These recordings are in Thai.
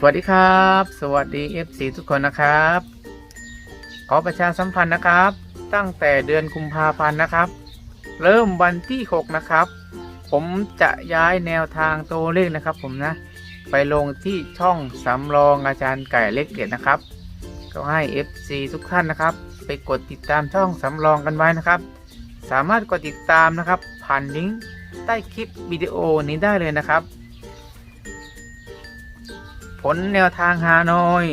สวัสดีครับ สวัสดี FC ทุกคนนะครับ ขอประชาสัมพันธ์นะครับ ตั้งแต่เดือนกุมภาพันธ์นะครับ เริ่มวันที่ 6 นะครับ ผมจะย้ายแนวทางตัวเลขนะครับ ผมนะ ไปลงที่ช่องสำรองอาจารย์ไก่เล็กเด็ดนะครับ ก็ให้ FC ทุกท่านนะครับ ไปกดติดตามช่องสำรองกันไว้นะครับ สามารถกดติดตามนะครับ ผ่านลิงก์ใต้คลิปวิดีโอนี้ได้เลยนะครับ ผลแนวทางฮานอย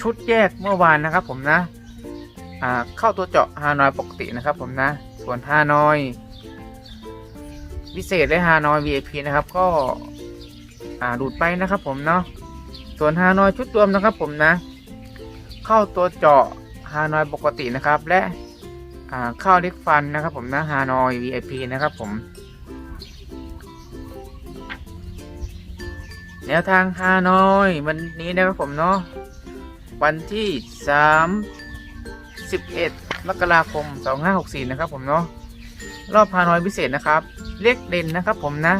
ชุดแยกเมื่อวานนะครับผมนะเข้าตัวเจาะฮานอยปกตินะครับผมนะ ส่วนฮานอยวิเศษและฮานอย VIP นะครับก็ดูดไปนะครับผมเนาะส่วนฮานอยชุดรวมนะครับผมนะ เข้าตัวเจาะฮานอยปกตินะครับ และเข้าเล็กฟันนะครับผมนะฮานอย VIP นะครับผม แนวทางฮานอยวันนี้นะครับผมเนาะวันที่ 3 11มกราคม 2564 นะครับผมเนาะรอบฮานอยพิเศษนะครับ เลขเด่นนะครับผมนะ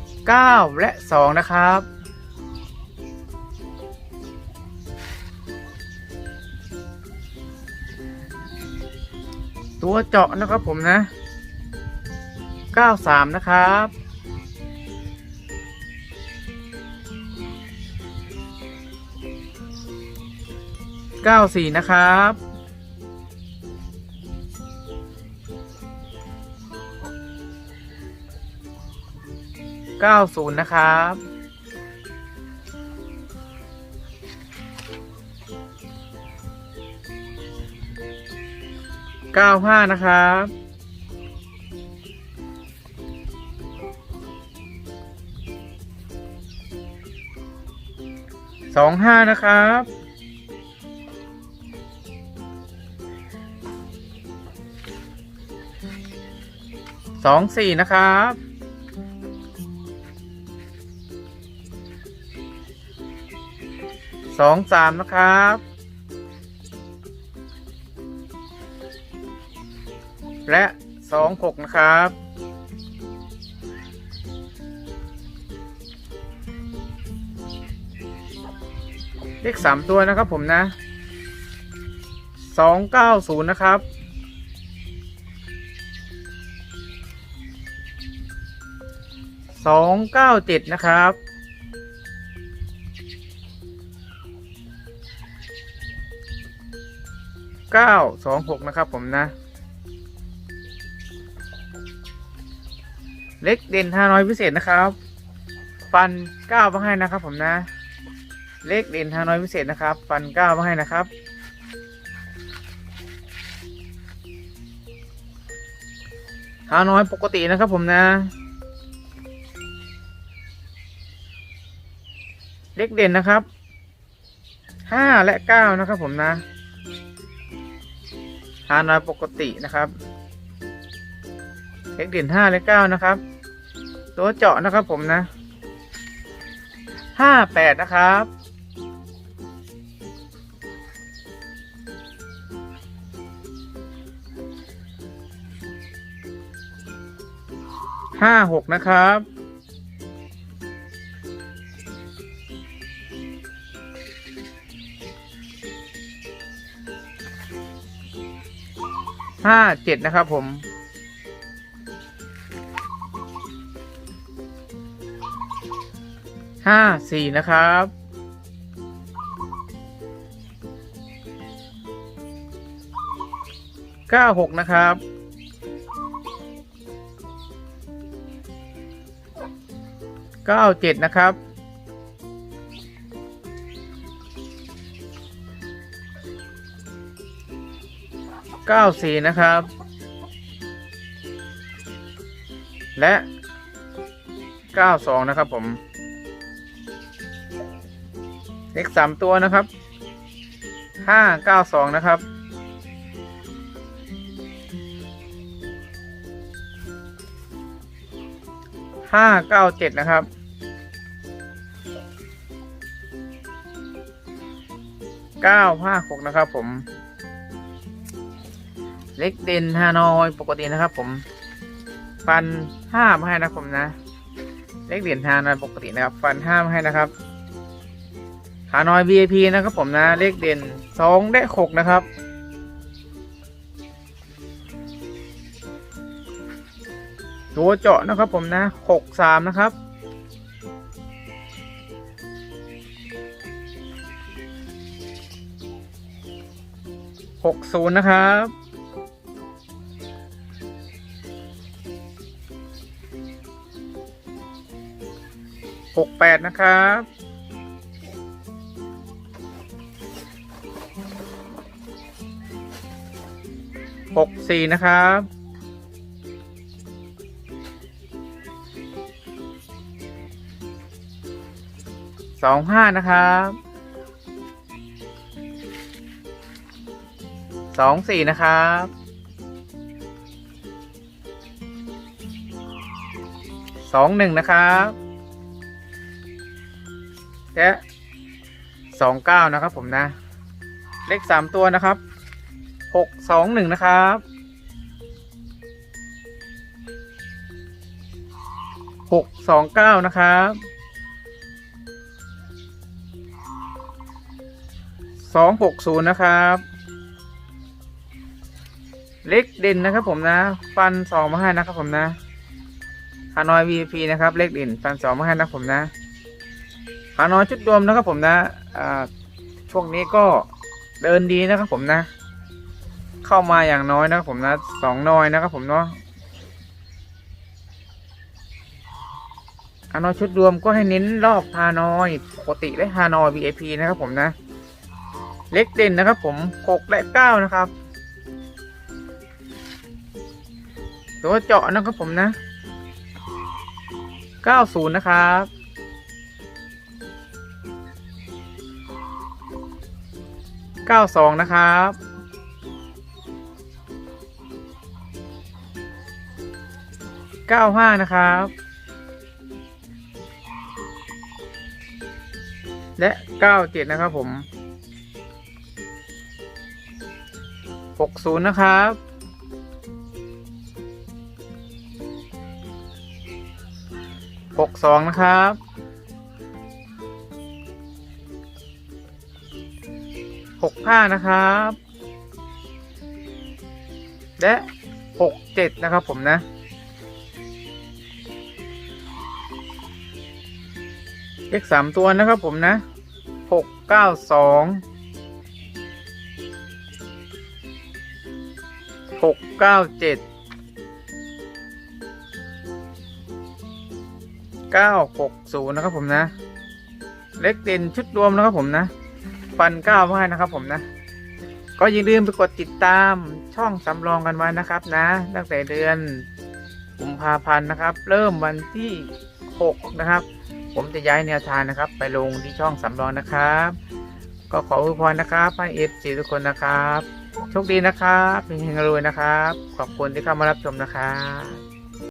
9 และ 2 นะครับตัวเจาะนะครับผมนะ 93 นะครับ เก้าสี่นะครับเก้าศูนย์นะครับเก้าห้านะครับสองห้านะครับ สองสี่นะครับ สองสามนะครับ และสองหกนะครับ เลขสามตัวนะครับผมนะสองเก้าศูนย์นะครับ สองเก้าเจ็ดนะครับ เก้าสองหกนะครับผมนะ เล็กเด่นห้าน้อยพิเศษนะครับ ฟันเก้ามาให้นะครับผมนะ เล็กเด่นห้าน้อยพิเศษนะครับ ฟันเก้ามาให้นะครับห้าน้อยปกตินะครับผมนะ เลขเด่นนะครับห้าและเก้านะครับผมนะหาน้อยปกตินะครับเลขเด่นห้าและเก้านะครับ ตัวเจาะนะครับผมนะห้าแปดนะครับห้าหกนะครับ ห้าเจ็ดนะครับผม ห้าสี่นะครับ เก้าหกนะครับ เก้าเจ็ดนะครับ ก้าสี่นะครับ และเก้าสองนะครับผม เลขสามตัวนะครับห้าเก้าสองนะครับ ห้าเก้าเจ็ดนะครับเก้าห้าหกนะครับผม เล็กเด่นฮานอยปกตินะครับผมฟันห้ามาให้นะครับผมนะ เลขเด่นฮานอยปกตินะครับ ฟันห้ามาให้นะครับฮานอย VIP นะครับผมนะเลขเด่นสองและหกนะครับตัวเจาะนะครับผมนะหกสามนะครับ หกศูนย์นะครับ หกแปดนะครับ หกสี่นะครับ สองห้านะครับ สองสี่นะครับสองหนึ่งนะครับ และสองเก้านะครับผมนะ เลขสามตัวนะครับหกสองหนึ่งนะครับหกสองเก้านะครับสองหกศูนย์นะครับ เล็กเด่นนะครับผมนะ ฟันสองมาให้นะครับผมนะฮานอย VIP นะครับ เลขเด่นฟันสองมาให้นะครับผมนะ ฮานอยชุดรวมนะครับผมนะช่วงนี้ก็เดินดีนะครับผมนะ เข้ามาอย่างน้อยนะครับผมนะสองน้อยนะครับผมเนาะฮานอยชุดรวมก็ให้เน้นรอบฮานอยปกติและฮานอย VIP นะครับผมนะ เล็กเด่นนะครับผมหกและเก้านะครับตัวเจาะนะครับผมนะเก้าศูนย์นะครับ เก้าสองนะครับเก้าห้านะครับ และเก้าเจ็ดนะครับผมหกศูนย์นะครับหกสองนะครับ ห้านะครับ และหกเจ็ดนะครับผมนะ เลขสามตัวนะครับผมนะหกเก้าสองหกเก้าเจ็ดเก้าหกศูนย์นะครับผมนะ เล็กเด่นชุดรวมนะครับผมนะ ฟันเก้าไว้นะครับผมนะ ก็อย่าลืมไปกดติดตามช่องสำรองกันไว้นะครับนะ ตั้งแต่เดือนกุมภาพันธ์นะครับ เริ่มวันที่หกนะครับ ผมจะย้ายแนวทางนะครับ ไปลงที่ช่องสำรองนะครับ ก็ขออวยพรนะครับให้เอฟซีทุกคนนะครับโชคดีนะครับเฮงรวยนะครับ ขอบคุณที่เข้ามารับชมนะครับ